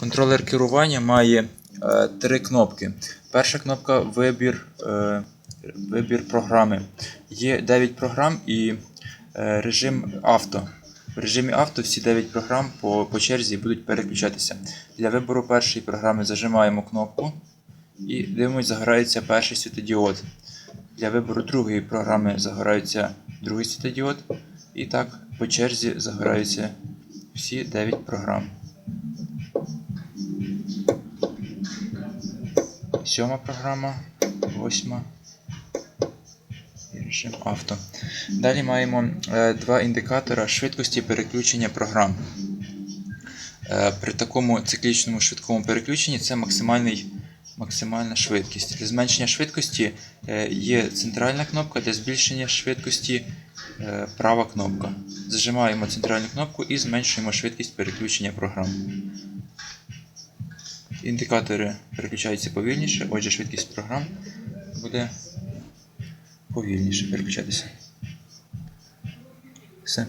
Контролер керування має е, три кнопки. Перша кнопка вибір, е, вибір програми. Є 9 програм і е, режим авто. В режимі авто всі 9 програм по, по черзі будуть переключатися. Для вибору першої програми зажимаємо кнопку і дивимось, загорається перший світодіод. Для вибору другої програми загорається другий світодіод. І так по черзі загораються всі 9 програм. Сьома програма, восьма і режим авто. Далі маємо е, два індикатора швидкості переключення програм. Е, при такому циклічному швидкому переключенні це максимальний, максимальна швидкість. Для зменшення швидкості е, є центральна кнопка, для збільшення швидкості права кнопка. Зажимаємо центральну кнопку і зменшуємо швидкість переключення програм. Індикатори переключаються повільніше, отже, швидкість програм буде повільніше переключатися. Все.